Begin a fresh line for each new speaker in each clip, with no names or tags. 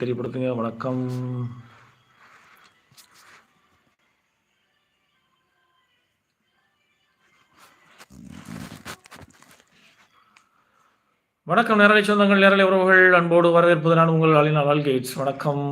தெரியப்படுத்துங்க வணக்கம். வணக்கம் நேரலை சொந்தங்கள் நேரலை உறவுகள். அன்போடு வரவேற்பது நான் உங்கள் அலினா வால்கேட்ஸ் வணக்கம்.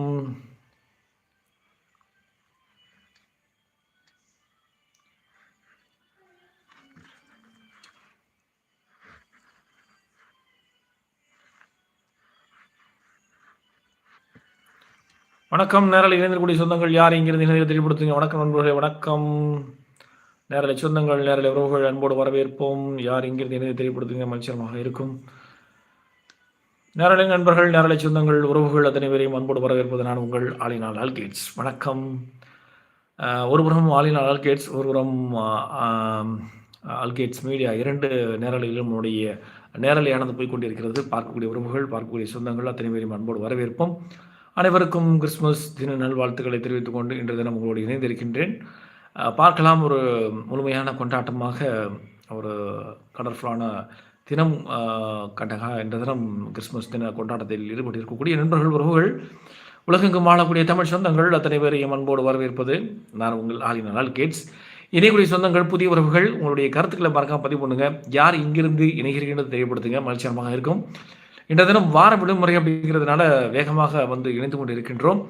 வணக்கம் நேரில் இணைந்திருக்கூடிய சொந்தங்கள் யார் இங்கிருந்து இணைந்து தெளிவுபடுத்துங்க வணக்கம் நண்பர்களே வணக்கம். நேரலை சொந்தங்கள் நேரலை உறவுகள் அன்போடு வரவேற்போம். யார் இங்கிருந்து இணைந்து தெளிவுபடுத்துங்க மகிழ்ச்சியமாக இருக்கும். நேரலை நண்பர்கள் நேரலை சொந்தங்கள் உறவுகள் அத்தனை பேரையும் அன்போடு வரவேற்பது நான் உங்கள் ஆலினால் ஆல்கேட்ஸ் வணக்கம். ஒருபுறம் ஆலினால் ஆல்கேட்ஸ் ஒருபுறம் ஆல்கேட்ஸ் மீடியா. இரண்டு நேரலையிலும் நம்முடைய நேரலையானது போய்கொண்டிருக்கிறது பார்க்கக்கூடிய உறவுகள் பார்க்கக்கூடிய சொந்தங்கள் அத்தனை பேரையும் அன்போடு வரவேற்போம். அனைவருக்கும் கிறிஸ்மஸ் தின நல்வாழ்த்துக்களை தெரிவித்துக் கொண்டு இன்று தினம் உங்களோடு இணைந்திருக்கின்றேன். பார்க்கலாம் ஒரு முழுமையான கொண்டாட்டமாக ஒரு கலர்ஃபுல்லான தினம் கண்டகா என்ற தினம் கிறிஸ்மஸ் தின கொண்டாட்டத்தில் ஈடுபட்டு இருக்கக்கூடிய நண்பர்கள் உறவுகள் உலகெங்கும் வாழக்கூடிய தமிழ் சொந்தங்கள் அத்தனை பேரையும் அன்போடு வரவேற்பது நான் உங்கள் ஆலினால் கேட்ஸ் இணையக்கூடிய சொந்தங்கள் புதிய உறவுகள் உங்களுடைய கருத்துக்களை மறக்காம பதிவு பண்ணுங்கள் யார் இங்கிருந்து இணைகிறீங்கன்னு தெரியப்படுத்துங்க. மகிழ்ச்சியமாக இருக்கும். இன்றைய தினம் வார விடுமுறை அப்படிங்கிறதுனால வேகமாக வந்து இணைந்து கொண்டு இருக்கின்றோம்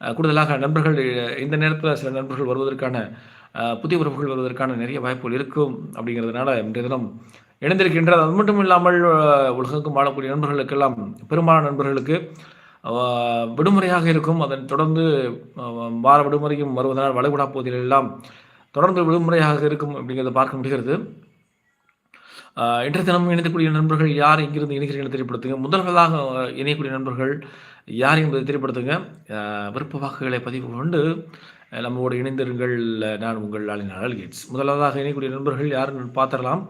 கூடுதலாக நண்பர்கள் இந்த நேரத்தில் சில நண்பர்கள் வருவதற்கான புதிய உறவுகள் வருவதற்கான நிறைய வாய்ப்புகள் இருக்கும் அப்படிங்கிறதுனால இன்றைய தினம் இணைந்திருக்கின்றது அது மட்டும் இல்லாமல் உலகங்கும் வாழக்கூடிய நண்பர்களுக்கெல்லாம் பெரும்பாலான நண்பர்களுக்கு விடுமுறையாக இருக்கும். அதன் தொடர்ந்து வார விடுமுறையும் வருவதனால் வளைகுடா பகுதிகளெல்லாம் தொடர்ந்து விடுமுறையாக இருக்கும் அப்படிங்கிறத பார்க்க முடிகிறது. இன்றைய தினம் இணையக்கூடிய நண்பர்கள் யார் இங்கிருந்து இணைகிறீர்கள் தெரியப்படுத்துங்க. முதல்களாக இணையக்கூடிய நண்பர்கள் யார் என்பதை தெரியப்படுத்துங்க. விருப்ப வாக்குகளை பதிவு கொண்டு நம்மோடு இணைந்திருங்கள். நான் உங்கள் ஆளினால் கேட்ஸ். முதலாவதாக இணையக்கூடிய நண்பர்கள் யாருன்னு பார்த்துடலாம்.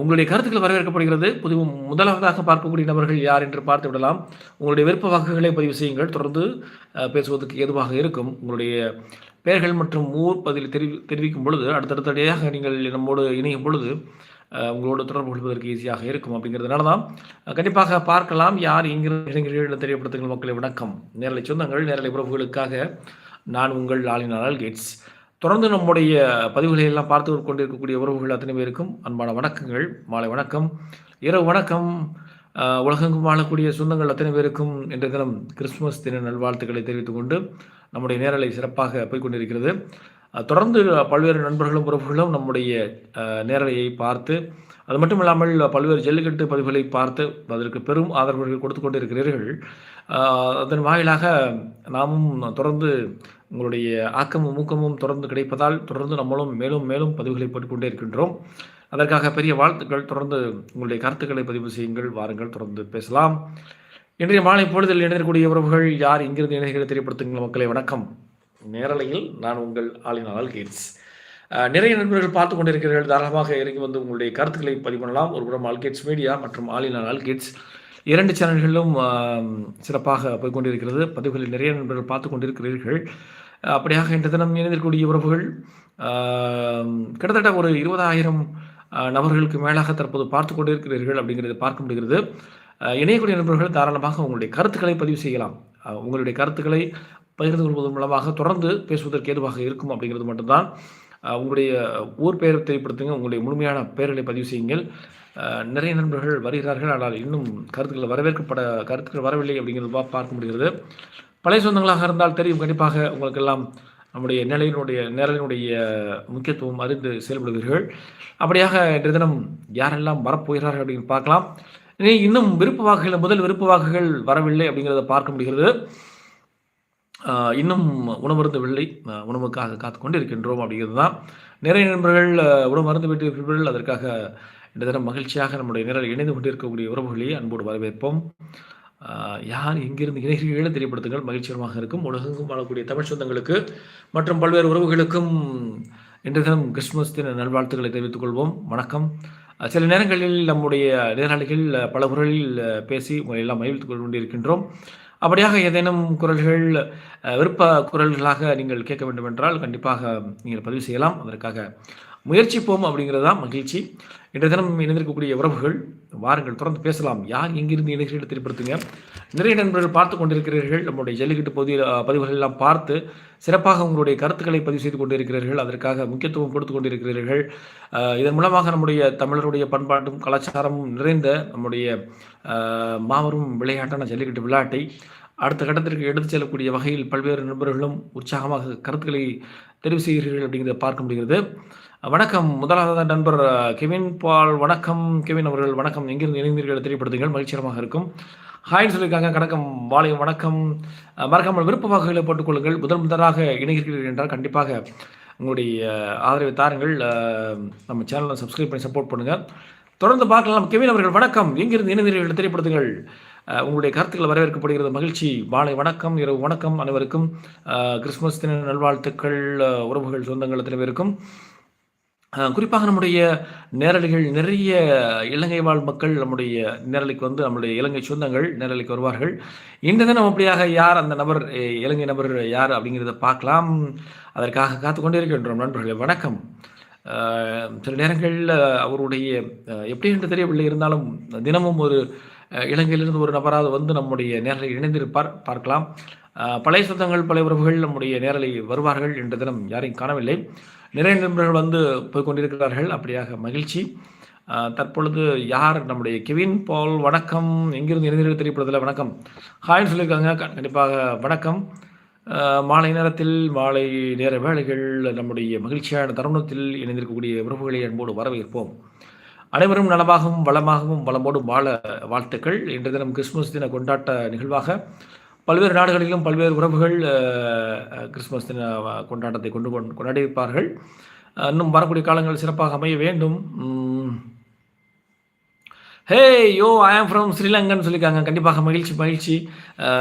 உங்களுடைய கருத்துக்கள் வரவேற்கப்படுகிறது. புது முதலாவதாக பார்க்கக்கூடிய நபர்கள் யார் என்று பார்த்து விடலாம். உங்களுடைய விருப்ப வாக்குகளை பதிவு செய்யுங்கள். தொடர்ந்து பேசுவதற்கு ஏதுவாக இருக்கும். உங்களுடைய பெயர்கள் மற்றும் ஊர் பதில் தெரிவி தெரிவிக்கும் பொழுது அடுத்தடுத்தடியாக நீங்கள் நம்மோடு இணையும் பொழுது உங்களோட தொடர்பு கொள்வதற்கு ஈஸியாக இருக்கும் அப்படிங்கிறதுனால தான் கண்டிப்பாக பார்க்கலாம். யார் இங்கிருந்து தெரியப்படுத்துங்கள் மக்களை வணக்கம். நேரலை சொந்தங்கள் நேரலை உறவுகளுக்காக நான் உங்கள் ஆளினால் கேட்ஸ். தொடர்ந்து நம்முடைய பதிவுகளை எல்லாம் பார்த்து கொண்டிருக்கக்கூடிய உறவுகள் அத்தனை பேருக்கும் அன்பான வணக்கங்கள். மாலை வணக்கம். இரவு வணக்கம். உலகெங்கும் வாழக்கூடிய சொந்தங்கள் அத்தனை பேருக்கும் இன்றைய தினம் கிறிஸ்துமஸ் தின நல்வாழ்த்துக்களை தெரிவித்துக் கொண்டு நம்முடைய நேரலை சிறப்பாக போய்க்கொண்டிருக்கிறது தொடர்ந்து பல்வேறு நண்பர்களும் உறவுகளும் நம்முடைய நேரலையை பார்த்து அது மட்டும் இல்லாமல் பல்வேறு ஜல்லிக்கட்டு பதிவுகளை பார்த்து அதற்கு பெரும் ஆதரவுகள் கொடுத்து கொண்டிருக்கிறீர்கள். அதன் வாயிலாக நாமும் தொடர்ந்து உங்களுடைய ஆக்கமும் ஊக்கமும் தொடர்ந்து கிடைப்பதால் தொடர்ந்து நம்மளும் மேலும் மேலும் பதிவுகளை போட்டுக்கொண்டே இருக்கின்றோம் அதற்காக பெரிய வாழ்த்துக்கள். தொடர்ந்து உங்களுடைய கருத்துக்களை பதிவு செய்யுங்கள். வாருங்கள். தொடர்ந்து பேசலாம். இன்றைய மாலை பொழுதில் இணையக்கூடிய உறவுகள் யார்? இங்கிருந்து இணைகளை தெரியப்படுத்துங்கள். மக்களை வணக்கம். நேரலையில் நான் உங்கள் ஆளினால் கேட்ஸ். நிறைய நண்பர்கள் பார்த்து கொண்டிருக்கிறீர்கள். தாராளமாக இறங்கி வந்து உங்களுடைய கருத்துக்களை பதிவு பண்ணலாம். ஒரு புறம் ஆல்கேட்ஸ் மீடியா மற்றும் ஆளினால் ஆல்கேட்ஸ் இரண்டு சேனல்களிலும் சிறப்பாக போய் கொண்டிருக்கிறது. பதிவுகளில் நிறைய நண்பர்கள் பார்த்து கொண்டிருக்கிறீர்கள். அப்படியாக இன்று தினம் இணைந்திருக்கக்கூடிய உறவுகள் கிட்டத்தட்ட ஒரு இருபதாயிரம் நபர்களுக்கு மேலாக தற்போது பார்த்து கொண்டிருக்கிறீர்கள் அப்படிங்கிறத பார்க்க முடிகிறது. இணையக்கூடிய நண்பர்கள் தாராளமாக உங்களுடைய கருத்துக்களை பதிவு செய்யலாம். உங்களுடைய கருத்துக்களை பகிர்ந்து கொள்வதன் மூலமாக தொடர்ந்து பேசுவதற்கு ஏதுவாக இருக்கும் அப்படிங்கிறது மட்டும்தான். உங்களுடைய ஊர் பெயரை தெரியப்படுத்துங்க. உங்களுடைய முழுமையான பெயர்களை பதிவு செய்யுங்கள். நிறைய நண்பர்கள் வருகிறார்கள். ஆனால் இன்னும் கருத்துக்கள் வரவேற்கப்பட கருத்துக்கள் வரவில்லை அப்படிங்கிறது பார்க்க முடிகிறது. பழைய சொந்தங்களாக இருந்தால் தெரியும். கண்டிப்பாக உங்களுக்கெல்லாம் நம்முடைய நிலையினுடைய நிரலினுடைய முக்கியத்துவம் அறிந்து செயல்படுவீர்கள். அப்படியாக இன்றைய தினம் யாரெல்லாம் வரப்போகிறார்கள் அப்படின்னு பார்க்கலாம். இன்னும் விருப்ப வாக்குகள் முதல் விருப்ப வாக்குகள் வரவில்லை அப்படிங்கிறத பார்க்க முடிகிறது. இன்னும் உணவருந்து ஆஹ் உணவுக்காக காத்து கொண்டு இருக்கின்றோம் அப்படிங்கிறது தான் நிறைய நண்பர்கள் ஆஹ் உணவு மருந்து அதற்காக இந்த தினம் மகிழ்ச்சியாக நம்முடைய நிரல் இணைந்து கொண்டிருக்கக்கூடிய உறவுகளையே அன்போடு வரவேற்போம். யார் எங்கிருந்து இணைகிறீர்கள் தெரியப்படுத்துங்கள். மகிழ்ச்சிகரமாக இருக்கும். உலகெங்கும் வாழக்கூடிய தமிழ் சொந்தங்களுக்கு மற்றும் பல்வேறு உறவுகளுக்கும் இன்றைய தினம் கிறிஸ்துமஸ் தின நல்வாழ்த்துக்களை தெரிவித்துக் கொள்வோம். வணக்கம். சில நேரங்களில் நம்முடைய நேரலைகள் பல குரலில் பேசி உங்களை எல்லாம் மகிழ்த்து கொண்டிருக்கின்றோம். அப்படியாக ஏதேனும் குரல்கள் விருப்ப குரல்களாக நீங்கள் கேட்க வேண்டும் என்றால் கண்டிப்பாக நீங்கள் பதிவு செய்யலாம். அதற்காக முயற்சிப்போம் அப்படிங்கிறது தான் மகிழ்ச்சி. இன்றைய தினம் இணைந்திருக்கக்கூடிய உறவுகள் வாருங்கள் தொடர்ந்து பேசலாம். யார் எங்கிருந்து இணைகிறீர்கள் திருப்படுத்துங்க நிறைய நண்பர்கள் பார்த்து கொண்டிருக்கிறீர்கள். நம்முடைய ஜல்லிக்கட்டு பகுதி பதிவுகள் எல்லாம் பார்த்து சிறப்பாக உங்களுடைய கருத்துக்களை பதிவு செய்து கொண்டிருக்கிறீர்கள். அதற்காக முக்கியத்துவம் கொடுத்து கொண்டிருக்கிறீர்கள். இதன் மூலமாக நம்முடைய தமிழருடைய பண்பாட்டும் கலாச்சாரமும் நிறைந்த நம்முடைய மாபெரும் விளையாட்டான ஜல்லிக்கட்டு விளையாட்டை அடுத்த கட்டத்திற்கு எடுத்துச் செல்லக்கூடிய வகையில் பல்வேறு நண்பர்களும் உற்சாகமாக கருத்துக்களை தெரிவு செய்கிறீர்கள் அப்படிங்கிறத பார்க்க முடிகிறது. வணக்கம். முதலாவது நண்பர் கெவின் பால். வணக்கம். கெவின் அவர்கள் வணக்கம். எங்கிருந்து இணைந்தீர்கள் தெரியப்படுத்துங்கள். மகிழ்ச்சியமாக இருக்கும். ஹாய்னு சொல்லியிருக்காங்க. கணக்கம் வாழையும் வணக்கம். மறக்காமல் விருப்ப வகைகளை போட்டுக்கொள்ளுங்கள் முதல் முதலாக இணைகிறீர்கள் என்றால் கண்டிப்பாக உங்களுடைய ஆதரவை தாருங்கள். நம்ம சேனலை சப்ஸ்கிரைப் பண்ணி சப்போர்ட் பண்ணுங்கள் தொடர்ந்து பார்க்கலாம். கெவின் அவர்கள் வணக்கம். எங்கிருந்து இணைந்தீர்கள் தெரியப்படுத்துங்கள். உங்களுடைய கருத்துக்கள் வரவேற்கப்படுகிறது. மகிழ்ச்சி. மாலை வணக்கம். இரவு வணக்கம் அனைவருக்கும். கிறிஸ்துமஸ் தின நல்வாழ்த்துக்கள். உறவுகள் சொந்தங்கள் அத்தனை பேருக்கும். குறிப்பாக நம்முடைய நேரலைகள் நிறைய இலங்கை வாழ் மக்கள் நம்முடைய நேரலைக்கு வந்து நம்முடைய இலங்கை சொந்தங்கள் நேரலைக்கு வருவார்கள். இன்று தினம் அப்படியாக யார் அந்த நபர் இலங்கை நபர் யார் அப்படிங்கிறத பார்க்கலாம். அதற்காக காத்து கொண்டே இருக்கின்றோம் நண்பர்களே வணக்கம். சில நேரங்களில் அவருடைய எப்படி என்று தெரியவில்லை இருந்தாலும் தினமும் ஒரு இலங்கையிலிருந்து ஒரு நபராக வந்து நம்முடைய நேரலை இணைந்திருப்பார் பார்க்கலாம். பழைய சொந்தங்கள் பழைய உறவுகள் நம்முடைய நேரலை வருவார்கள் என்ற தினம் யாரையும் காணவில்லை. நிறைய நண்பர்கள் வந்து போய் கொண்டிருக்கிறார்கள். அப்படியாக மகிழ்ச்சி. தற்பொழுது யார்? நம்முடைய கெவின் பால் வணக்கம். எங்கிருந்து இணைந்திருக்க தெரியப்படுதில்ல வணக்கம். ஹாய்னு சொல்லியிருக்காங்க. கண்டிப்பாக வணக்கம். மாலை நேரத்தில் மாலை நேர வேலைகள் நம்முடைய மகிழ்ச்சியான தருணத்தில் இணைந்திருக்கக்கூடிய உறவுகளை அன்போடு வரவேற்போம். அனைவரும் நலமாகவும் வளமாகவும் வளமோடும் வாழ வாழ்த்துக்கள். இன்றைய தினம் கிறிஸ்துமஸ் தின கொண்டாட்ட நிகழ்வாக பல்வேறு நாடுகளிலும் பல்வேறு உறவுகள் கிறிஸ்துமஸ் தின கொண்டாட்டத்தை கொண்டு கொண்டாடியிருப்பார்கள். இன்னும் வரக்கூடிய காலங்கள் சிறப்பாக அமைய வேண்டும். ஹே யோ ஐ ஆம் ஃப்ரம் ஸ்ரீலங்கன்னு சொல்லியிருக்காங்க. கண்டிப்பாக மகிழ்ச்சி மகிழ்ச்சி.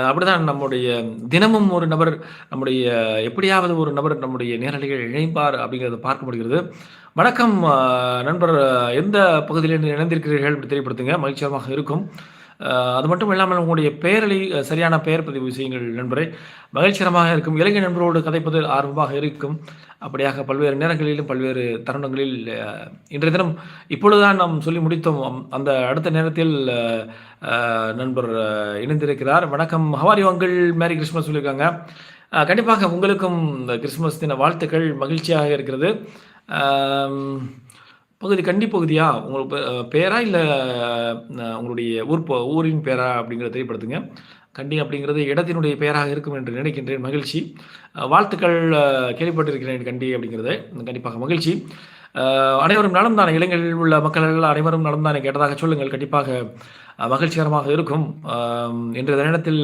அப்படிதான் நம்முடைய தினமும் ஒரு நபர் நம்முடைய எப்படியாவது ஒரு நபர் நம்முடைய நேரடிகள் இணைப்பார் அப்படிங்கிறத பார்க்க முடிகிறது. வணக்கம் நண்பர் எந்த பகுதியில் இணைந்திருக்கிறீர்கள்? தெரியப்படுத்துங்க. மகிழ்ச்சியமாக இருக்கும். அது மட்டும் இல்லாமல் உங்களுடைய பெயரளி சரியான பெயர் பதிவு செய்யுங்கள் நண்பரை. மகிழ்ச்சிகரமாக இருக்கும். இலங்கை நண்பரோடு கதைப்பதில் ஆர்வமாக இருக்கும். அப்படியாக பல்வேறு நேரங்களிலும் பல்வேறு தருணங்களில் இன்றைய தினம் இப்பொழுதுதான் நாம் சொல்லி முடித்தோம். அந்த அடுத்த நேரத்தில் நண்பர் இணைந்திருக்கிறார். வணக்கம். ஹவாரி வங்கள் மேரி கிறிஸ்மஸ் சொல்லியிருக்காங்க. கண்டிப்பாக உங்களுக்கும் இந்த கிறிஸ்மஸ் தின வாழ்த்துக்கள். மகிழ்ச்சியாக இருக்கிறது. பகுதி கண்டி பகுதியா? உங்களுக்கு பேரா இல்லை உங்களுடைய ஊர் ஊரின் பேரா அப்படிங்கிறத தெரியப்படுத்துங்க. கண்டி அப்படிங்கிறது இடத்தினுடைய பெயராக இருக்கும் என்று நினைக்கின்றேன். மகிழ்ச்சி. வாழ்த்துக்கள் கேள்விப்பட்டிருக்கிறேன் கண்டி அப்படிங்கிறது. கண்டிப்பாக மகிழ்ச்சி. அனைவரும் நலம் தானே? இளைஞர்கள் உள்ள மக்கள் அனைவரும் நலம் தானே? கேட்டதாக சொல்லுங்கள். கண்டிப்பாக மகிழ்ச்சிகரமாக இருக்கும். இன்றைய தினத்தில்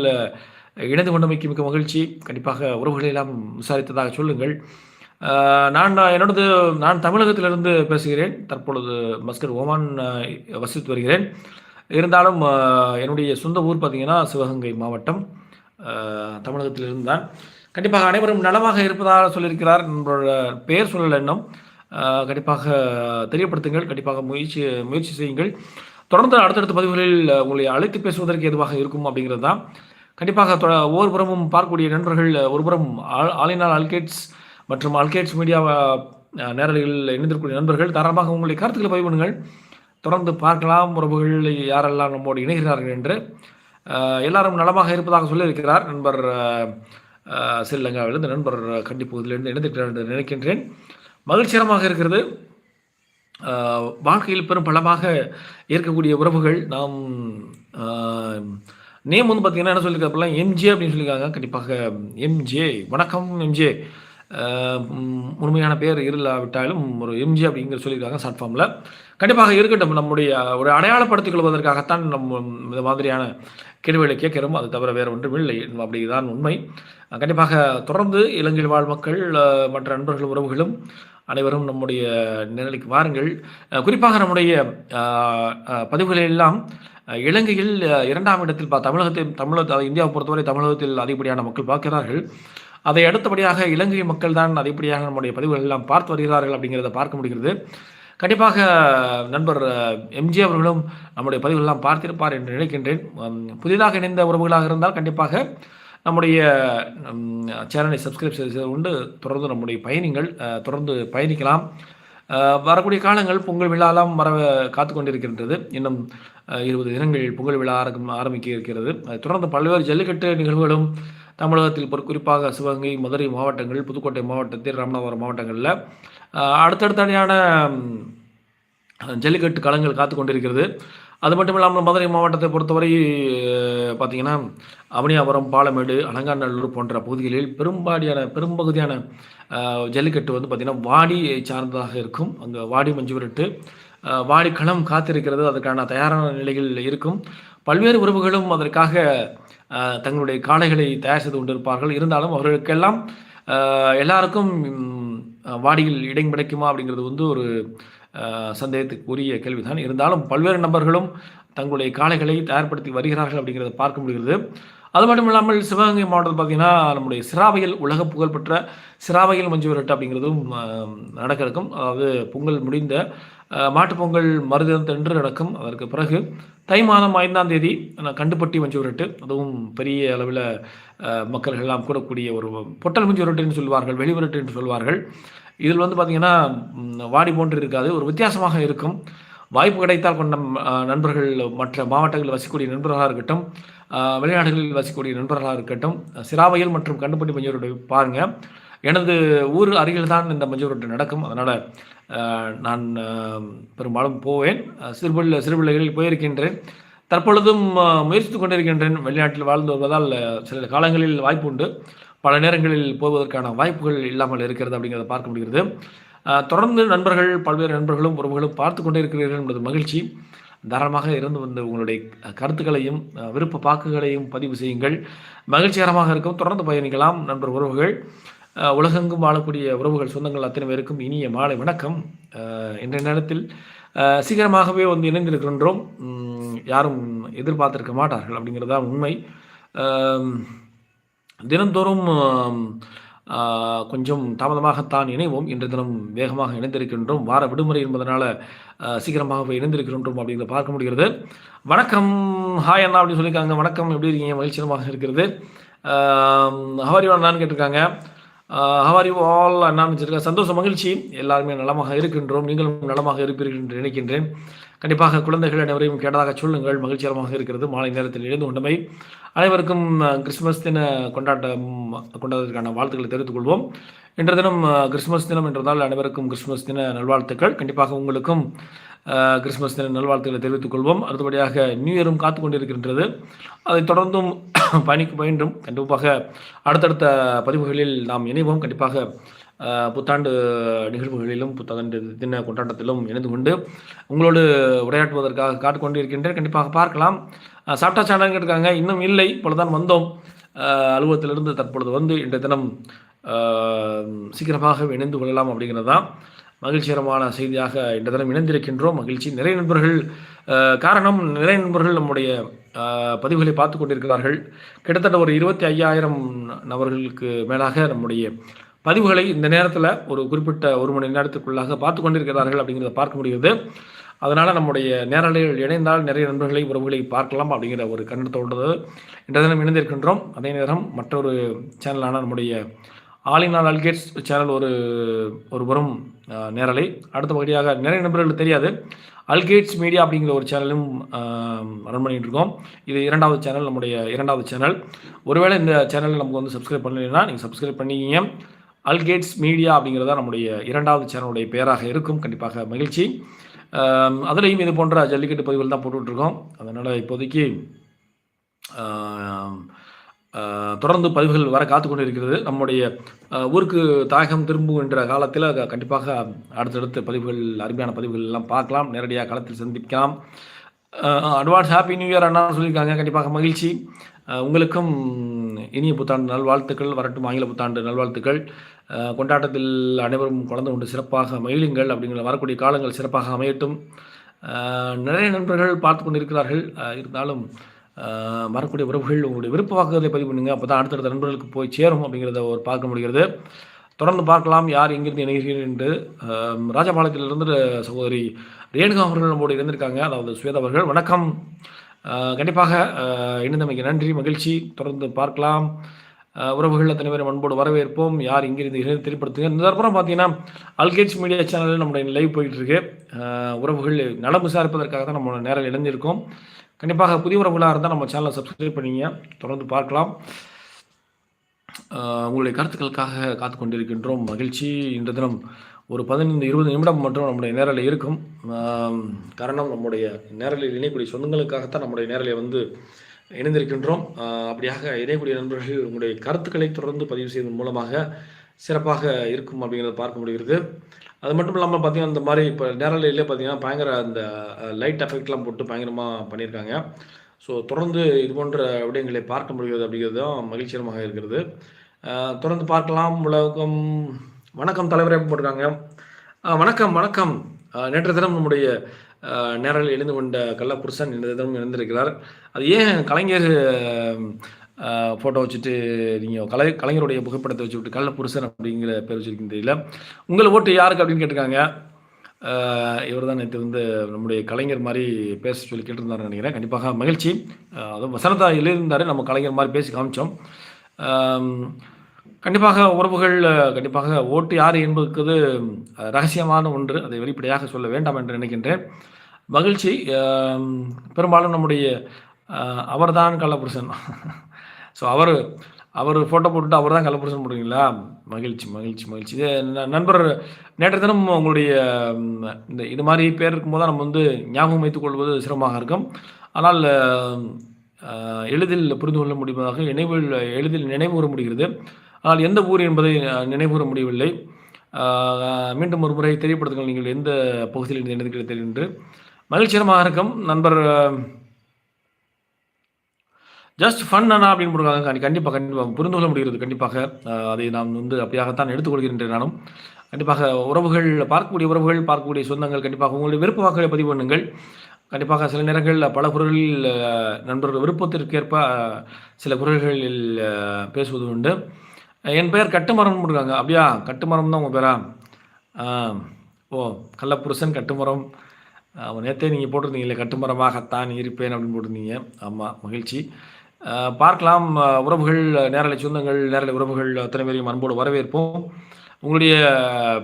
இணைந்து கொண்டமைக்கு மிக்க மகிழ்ச்சி. கண்டிப்பாக உறவுகளை எல்லாம் விசாரித்ததாக சொல்லுங்கள். நான் என்னோடது நான் தமிழகத்திலிருந்து பேசுகிறேன். தற்பொழுது மஸ்கர் ஓமான் வசித்து வருகிறேன். இருந்தாலும் என்னுடைய சொந்த ஊர் பார்த்திங்கன்னா சிவகங்கை மாவட்டம். தமிழகத்திலிருந்து தான் கண்டிப்பாக அனைவரும் நலமாக இருப்பதாக சொல்லியிருக்கிறார். நம்மளோட பெயர் சொல்லலை இன்னும். கண்டிப்பாக தெரியப்படுத்துங்கள். கண்டிப்பாக முயற்சி முயற்சி செய்யுங்கள். தொடர்ந்து அடுத்தடுத்த பதிவுகளில் உங்களை அழைத்து பேசுவதற்கு எதுவாக இருக்கும் அப்படிங்கிறது தான் கண்டிப்பாக ஒவ்வொரு புறமும் பார்க்கக்கூடிய நண்பர்கள் ஒருபுறம் ஆல் ஆலினால் அல்கேட்ஸ் மற்றும் அல்கேட்ஸ் மீடியா நேரலைகளில் இணைந்திருக்கூடிய நண்பர்கள் தாராளமாக உங்களுடைய கருத்துக்களை பதிவு பண்ணுங்கள். தொடர்ந்து பார்க்கலாம். உறவுகள் யாரெல்லாம் நம்மோடு இணைகிறார்கள் என்று எல்லாரும் நலமாக இருப்பதாக சொல்லியிருக்கிறார் நண்பர் ஸ்ரீலங்காவிலிருந்து நண்பர் கண்டிப்பகுதியிலிருந்து இணைந்திருக்கிறார் என்று நினைக்கின்றேன். மகிழ்ச்சிகரமாக இருக்கிறது. வாழ்க்கையில் பெரும் பலமாக இருக்கக்கூடிய உறவுகள் நாம் நேம் வந்து பார்த்தீங்கன்னா என்ன சொல்லியிருக்கப்பெல்லாம் எம்ஜே அப்படின்னு சொல்லியிருக்காங்க. கண்டிப்பாக எம்ஜே வணக்கம் எம்ஜே முழுமையான பேர் இல்லாவிட்டாலும் ஒரு எம்ஜி அப்படிங்கிற சொல்லியிருக்காங்க ஷார்ட் ஃபார்மில் கண்டிப்பாக இருக்கட்டும். நம்முடைய ஒரு அடையாளப்படுத்திக் கொள்வதற்காகத்தான் நம்ம இந்த மாதிரியான கேள்விகளை கேட்கிறோம். அது தவிர வேறு ஒன்றும் இல்லை. அப்படிதான் உண்மை. கண்டிப்பாக தொடர்ந்து இலங்கையில் வாழ் மக்கள் மற்ற நண்பர்கள் உறவுகளும் அனைவரும் நம்முடைய நிலைக்கு வாருங்கள். குறிப்பாக நம்முடைய பதிவுகளெல்லாம் இலங்கையில் இரண்டாம் இடத்தில் தமிழகத்தை தமிழக இந்தியாவை பொறுத்தவரை தமிழகத்தில் அதிகப்படியான மக்கள் பார்க்கிறார்கள். அதை அடுத்தபடியாக இலங்கை மக்கள் தான் அதிகப்படியாக நம்முடைய பதிவுகள் எல்லாம் பார்த்து வருகிறார்கள் அப்படிங்கிறத பார்க்க முடிகிறது. கண்டிப்பாக நண்பர் எம்ஜி அவர்களும் நம்முடைய பதிவுகள்லாம் பார்த்திருப்பார் என்று நினைக்கின்றேன். புதிதாக இணைந்த உறவுகளாக இருந்தால் கண்டிப்பாக நம்முடைய சேனலை சப்ஸ்கிரைப் செய்து கொண்டு தொடர்ந்து நம்முடைய பயணிகள் தொடர்ந்து பயணிக்கலாம். வரக்கூடிய காலங்கள் பொங்கல் விழாலாம் வர காத்து கொண்டிருக்கின்றது இன்னும் இருபது தினங்கள் பொங்கல் விழா ஆரம்பிக்க இருக்கிறது. தொடர்ந்து பல்வேறு ஜல்லிக்கட்டு நிகழ்வுகளும் தமிழகத்தில் குறிப்பாக சிவகங்கை மதுரை மாவட்டங்கள் புதுக்கோட்டை மாவட்டத்தில் ராமநாதபுரம் மாவட்டங்களில் அடுத்தடுத்தடியான ஜல்லிக்கட்டு களங்கள் காத்து கொண்டிருக்கிறது அது மட்டும் இல்லாமல் மதுரை மாவட்டத்தை பொறுத்தவரை பார்த்திங்கன்னா அவனியாபுரம் பாலமேடு அலங்காநல்லூர் போன்ற பகுதிகளில் பெரும்பாடியான பெரும்பகுதியான ஜல்லிக்கட்டு வந்து பார்த்திங்கன்னா வாடியை சார்ந்ததாக இருக்கும். அங்கே வாடி மஞ்சு விரட்டு வாடி களம் காத்திருக்கிறது அதற்கான தயாரான நிலையில் இருக்கும். பல்வேறு உறவுகளும் அதற்காக தங்களுடைய காளைகளை தயார் செய்து கொண்டிருப்பார்கள். இருந்தாலும் அவர்களுக்கெல்லாம் எல்லாருக்கும் வாடியில் இடம் கிடைக்குமா அப்படிங்கிறது வந்து ஒரு சந்தேகத்துக்குரிய கேள்விதான். இருந்தாலும் பல்வேறு நபர்களும் தங்களுடைய காளைகளை தயார்படுத்தி வருகிறார்கள் அப்படிங்கிறத பார்க்க முடிகிறது. அது மட்டும் இல்லாமல் சிவகங்கை மாவட்டத்தில் பார்த்தீங்கன்னா நம்முடைய சிராவையில் உலக புகழ்பெற்ற சிராவையில் மஞ்சு விரட்டு அப்படிங்கிறதும் நடக்க இருக்கும் அதாவது பொங்கல் முடிந்த மாட்டுப்பொங்கல் மறுதினத்தன்று நடக்கும். அதற்கு பிறகு தை மாதம் ஐந்தாம் தேதி கண்டுபட்டி மஞ்சு விரட்டு அதுவும் பெரிய அளவில் மக்கள்கள்லாம் கூடக்கூடிய ஒரு பொட்டல் மஞ்சு விரட்டுன்னு சொல்வார்கள் வெளிவிரட்டு என்று சொல்வார்கள். இதில் வந்து பார்த்திங்கன்னா வாடி போன்று இருக்காது. ஒரு வித்தியாசமாக இருக்கும். வாய்ப்பு கிடைத்தால் கொண்ட நண்பர்கள் மற்ற மாவட்டங்களில் வசிக்கக்கூடிய நண்பர்களாக இருக்கட்டும் வெளிநாடுகளில் வசிக்கக்கூடிய நண்பர்களாக இருக்கட்டும் சிராவையில் மற்றும் கண்டுபட்டி மஞ்சூரோடு பாருங்கள் எனது ஊர் அருகில் தான் இந்த மஞ்சூரோட்டு நடக்கும். அதனால் நான் பெரும்பாலும் போவேன். சிறுபிள்ளை சிறுபிள்ளைகளில் போயிருக்கின்றேன். தற்பொழுதும் முயற்சித்து கொண்டிருக்கின்றேன். வெளிநாட்டில் வாழ்ந்து வருவதால் சில காலங்களில் வாய்ப்பு உண்டு பல நேரங்களில் போவதற்கான வாய்ப்புகள் இல்லாமல் இருக்கிறது அப்படிங்கிறத பார்க்க முடிகிறது. தொடர்ந்து நண்பர்கள் பல்வேறு நண்பர்களும் உறவுகளும் பார்த்து கொண்டே இருக்கிறீர்கள் என்பது மகிழ்ச்சி. தாராளமாக இருந்து வந்த உங்களுடைய கருத்துக்களையும் விருப்ப பாக்குகளையும் பதிவு செய்யுங்கள். மகிழ்ச்சிகரமாக இருக்கும். தொடர்ந்து பயணிக்கலாம் நண்பர் உறவுகள். உலகெங்கும் வாழக்கூடிய உறவுகள் சொந்தங்கள் அத்தனை பேருக்கும் இனிய மாலை வணக்கம். இன்றைய நேரத்தில் சீக்கிரமாகவே வந்து இணைந்திருக்கின்றோம். யாரும் எதிர்பார்த்திருக்க மாட்டார்கள் அப்படிங்கிறது தான் உண்மை. தினந்தோறும் கொஞ்சம் தாமதமாகத்தான் இணைவோம். இன்று தினம் வேகமாக இணைந்திருக்கின்றோம். வார விடுமுறை என்பதனால் சீக்கிரமாக இணைந்திருக்கின்றோம் அப்படிங்கிறத பார்க்க முடிகிறது. வணக்கம். ஹாய் அண்ணா அப்படின்னு சொல்லியிருக்காங்க. வணக்கம். எப்படி இருக்கீங்க? மகிழ்ச்சியமாக இருக்கிறது. ஹவாரி நான் கேட்டிருக்காங்க. ஹவாரி ஆல் அண்ணான்னு வச்சிருக்கேன் சந்தோஷ மகிழ்ச்சி. எல்லாருமே நலமாக இருக்கின்றோம். நீங்களும் நலமாக இருப்பீர்கள் என்று நினைக்கின்றேன். கண்டிப்பாக குழந்தைகள் அனைவரையும் கேட்டதாக சொல்லுங்கள். மகிழ்ச்சிகரமாக இருக்கிறது. மாலை நேரத்தில் எழுந்து கொண்டமை அனைவருக்கும் கிறிஸ்துமஸ் தின கொண்டாட்டம் கொண்டாடுவதற்கான வாழ்த்துக்களை தெரிவித்துக் கொள்வோம். இன்றைய தினம் கிறிஸ்துமஸ் தினம் என்றதால் அனைவருக்கும் கிறிஸ்துமஸ் தின நல்வாழ்த்துக்கள். கண்டிப்பாக உங்களுக்கும் கிறிஸ்மஸ் நல்வாழ்த்துக்களை தெரிவித்துக் கொள்வோம். அடுத்தபடியாக நியூ இயரும் காத்து கொண்டிருக்கின்றது. அதை தொடர்ந்தும் பயணிக்க வேண்டும் கண்டிப்பாக அடுத்தடுத்த பதிவுகளில் நாம் இணைவோம். கண்டிப்பாக புத்தாண்டு நிகழ்வுகளிலும் புத்தாண்டு தின கொண்டாட்டத்திலும் இணைந்து கொண்டு உங்களோடு உரையாற்றுவதற்காக காட்டுக்கொண்டு இருக்கின்றேன் கண்டிப்பாக பார்க்கலாம். சாப்பிட்டா சாண்டாங்க இருக்காங்க இன்னும் இல்லை இப்பொழுதுதான் வந்தோம். அலுவலகத்திலிருந்து தற்பொழுது வந்து இன்றைய தினம் சீக்கிரமாக இணைந்து கொள்ளலாம் அப்படிங்கிறது தான். மகிழ்ச்சிகரமான செய்தியாக இன்றைய தினம் இணைந்திருக்கின்றோம். மகிழ்ச்சி. நிறைய நண்பர்கள் காரணம் நிறைய நண்பர்கள் நம்முடைய பதிவுகளை பார்த்து கொண்டிருக்கிறார்கள். கிட்டத்தட்ட ஒரு இருபத்தி ஐயாயிரம் நபர்களுக்கு மேலாக நம்முடைய பதிவுகளை இந்த நேரத்தில் ஒரு குறிப்பிட்ட ஒரு மணி நேரத்துக்குள்ளாக பார்த்து கொண்டிருக்கிறார்கள் அப்படிங்கிறத பார்க்க முடியுது அதனால் நம்முடைய நேரலைகள் இணைந்தால் நிறைய நண்பர்களை உறவுகளை பார்க்கலாம் அப்படிங்கிற ஒரு கண்ணத்தோடு இன்றைய தினம் இணைந்திருக்கின்றோம். அதே நேரம் மற்றொரு சேனலான நம்முடைய ஆலினால் அல்கேட்ஸ் சேனல் ஒரு ஒரு வரும் நேரலை. அடுத்தபடியாக நிறைய நண்பர்களுக்கு தெரியாது. அல்கேட்ஸ் மீடியா அப்படிங்கிற ஒரு சேனலும் ரன் பண்ணிகிட்டு இருக்கோம் இது இரண்டாவது சேனல் நம்முடைய இரண்டாவது சேனல். ஒருவேளை இந்த சேனலில் நமக்கு வந்து சப்ஸ்கிரைப் பண்ணலைன்னா நீங்கள் சப்ஸ்கிரைப் பண்ணிக்கிங்க. அல்கேட்ஸ் மீடியா அப்படிங்கிறதா நம்முடைய இரண்டாவது சேனலுடைய பெயராக இருக்கும். கண்டிப்பாக மகிழ்ச்சி. அதுலேயும் இது போன்ற ஜல்லிக்கட்டு பதிவுகள் தான் போட்டுட்ருக்கோம் அதனால் இப்போதைக்கு தொடர்ந்து பதிவுகள் வர காத்து கொண்டு இருக்கிறது நம்முடைய ஊருக்கு தாயகம் திரும்புகின்ற காலத்தில் கண்டிப்பாக அடுத்தடுத்த பதிவுகள் அருமையான பதிவுகள் எல்லாம் பார்க்கலாம். நேரடியாக களத்தில் சந்திக்கலாம். அட்வான்ஸ் ஹாப்பி நியூ இயர் அண்ணா சொல்லியிருக்காங்க. கண்டிப்பாக மகிழ்ச்சி. உங்களுக்கும் இனிய புத்தாண்டு நல்வாழ்த்துக்கள். வரட்டும் ஆங்கில புத்தாண்டு நல்வாழ்த்துக்கள். கொண்டாட்டத்தில் அனைவரும் குழந்தை உண்டு சிறப்பாக மகிழுங்கள். அப்படிங்கிற வரக்கூடிய காலங்கள் சிறப்பாக அமையட்டும். நிறைய நண்பர்கள் பார்த்து கொண்டிருக்கிறார்கள். இருந்தாலும் வரக்கூடிய உறவுகள் உங்களுடைய விருப்ப வாக்குகளை பதிவு பண்ணுங்கள் அப்போ தான் அடுத்தடுத்த நண்பர்களுக்கு போய் சேரும் அப்படிங்கிறத ஒரு பார்க்க முடிகிறது. தொடர்ந்து பார்க்கலாம் யார் எங்கிருந்து இணைகிறீர்கள் என்று. ராஜபாளையத்திலிருந்து சகோதரி ரேணுகா அவர்கள் நம்மோடு இருந்திருக்காங்க அதாவது சுவேதா அவர்கள் வணக்கம். கண்டிப்பாக இணைந்தமைக்கு நன்றி மகிழ்ச்சி. தொடர்ந்து பார்க்கலாம். உறவுகளில் உறவுகள் அத்தனை பேரும் அன்போடு வரவேற்போம். யார் இங்கிருந்து இருந்து தெளிப்படுத்துங்க இந்த அப்புறம் பார்த்தீங்கன்னா அல்கேட்ஸ் மீடியா சேனலில் நம்முடைய லைவ் போயிட்டு இருக்கு. உறவுகள் நலம் விசாரிப்பதற்காக தான் நம்ம நேரில் இணைஞ்சிருக்கோம் கண்டிப்பாக புதிய உறவுகளாக இருந்தால் நம்ம சேனலை சப்ஸ்கிரைப் பண்ணிங்க. தொடர்ந்து பார்க்கலாம். உங்களுடைய கருத்துக்களுக்காக காத்து கொண்டிருக்கின்றோம். மகிழ்ச்சி. இன்று தினம் ஒரு பதினைந்து இருபது நிமிடம் மட்டும் நம்முடைய நேரலில் இருக்கும். காரணம் நம்முடைய நேரலில் இணையக்கூடிய சொந்தங்களுக்காகத்தான் நம்முடைய நேரலை வந்து இணைந்திருக்கின்றோம். அப்படியாக இணையக்கூடிய நண்பர்கள் உங்களுடைய கருத்துக்களை தொடர்ந்து பதிவு செய்வதன் மூலமாக சிறப்பாக இருக்கும் அப்படிங்கிறத பார்க்க முடிகிறது. அது மட்டும் இல்லாமல் பார்த்தீங்கன்னா இந்த மாதிரி இப்போ நேரலையிலே பார்த்தீங்கன்னா பயங்கர அந்த லைட் எஃபெக்ட்லாம் போட்டு பயங்கரமாக பண்ணியிருக்காங்க. ஸோ தொடர்ந்து இது போன்ற விடயங்களை பார்க்க முடிகிறது அப்படிங்கிறது தான் மகிழ்ச்சிகரமாக இருக்கிறது. தொடர்ந்து பார்க்கலாம். உலகம் வணக்கம் தலைவரே போட்டிருக்காங்க. வணக்கம் வணக்கம். நேற்று தினம் நம்முடைய நேரில் எழுந்து கொண்ட கள்ளப்புருஷன் இந்த தினம் இணைந்திருக்கிறார். அது ஏன் கலைஞர் ஃபோட்டோ வச்சுட்டு நீங்கள் கலை கலைஞருடைய புகைப்படத்தை வச்சு விட்டு கள்ளப்புருஷன் அப்படிங்கிற பேர் வச்சுருக்கீங்க தெரியல. உங்கள் ஓட்டு யாருக்கு அப்படின்னு கேட்டிருக்காங்க. இவர் தான் நேற்று வந்து நம்முடைய கலைஞர் மாதிரி பேச சொல்லி கேட்டிருந்தாருன்னு நினைக்கிறேன். கண்டிப்பாக மகிழ்ச்சி. அதுவும் வசனதா எழுதியிருந்தார். நம்ம கலைஞர் மாதிரி பேசி காமிச்சோம். கண்டிப்பாக உறவுகள் கண்டிப்பாக ஓட்டு யார் என்பது ரகசியமான ஒன்று. அதை வெளிப்படையாக சொல்ல வேண்டாம் என்று நினைக்கின்றேன். மகிழ்ச்சி. பெரும்பாலும் நம்முடைய அவர்தான் கள்ளபுருஷன் ஸோ அவர் அவர் ஃபோட்டோ போட்டுட்டு அவர் தான் கலப்புரசன் போடுவீங்களா? மகிழ்ச்சி மகிழ்ச்சி மகிழ்ச்சி. இது நண்பர் நேற்று தினம் உங்களுடைய இந்த இது மாதிரி பேர் இருக்கும்போது தான் நம்ம வந்து ஞாபகம் வைத்துக் கொள்வது சிரமமாக இருக்கும். ஆனால் எளிதில் புரிந்து கொள்ள முடிவதாக நினைவில் எளிதில் நினைவுகூர முடிகிறது. ஆனால் எந்த ஊர் என்பதை அஹ், நினைவுகூர முடியவில்லை. மீண்டும் ஒரு முறை தெரியப்படுத்துங்கள் நீங்கள் எந்த பகுதியில் இருந்து இணைந்திருக்கிறீர்கள் என்று. மகிழ்ச்சிகரமாக இருக்கும். நண்பர் ஜஸ்ட் ஃபன் அண்ணா அப்படின்னு போடுறாங்க கண்டிப்பாக கண்டிப்பாக புரிந்து கொள்ள முடிகிறது. கண்டிப்பாக அதை நாம் வந்து அப்படியாகத்தான் எடுத்துக்கொள்கின்றேன் நானும். கண்டிப்பாக உறவுகள் பார்க்கக்கூடிய உறவுகள் பார்க்கக்கூடிய சொந்தங்கள் கண்டிப்பாக உங்களுடைய விருப்ப வாக்குகளை பதிவு பண்ணுங்கள். கண்டிப்பாக சில நேரங்களில் பல குரல்களில் நண்பர்கள் விருப்பத்திற்கேற்ப சில குரல்களில் பேசுவது உண்டு. என் பெயர் கட்டுமரம் இருக்காங்க அப்படியா? கட்டுமரம் தான் உங்கள் பேரா? ஓ கள்ளப்புருஷன் கட்டுமரம். நேற்றே நீங்கள் போட்டிருந்தீங்களே கட்டுமரமாகத்தான் இருப்பேன் அப்படின்னு போட்டிருந்தீங்க. ஆமாம் மகிழ்ச்சி. பார்க்கலாம். உறவுகள் நேரலை சொந்தங்கள் நேரலை உறவுகள் அத்தனை பேரையும் அன்போடு வரவேற்போம். உங்களுடைய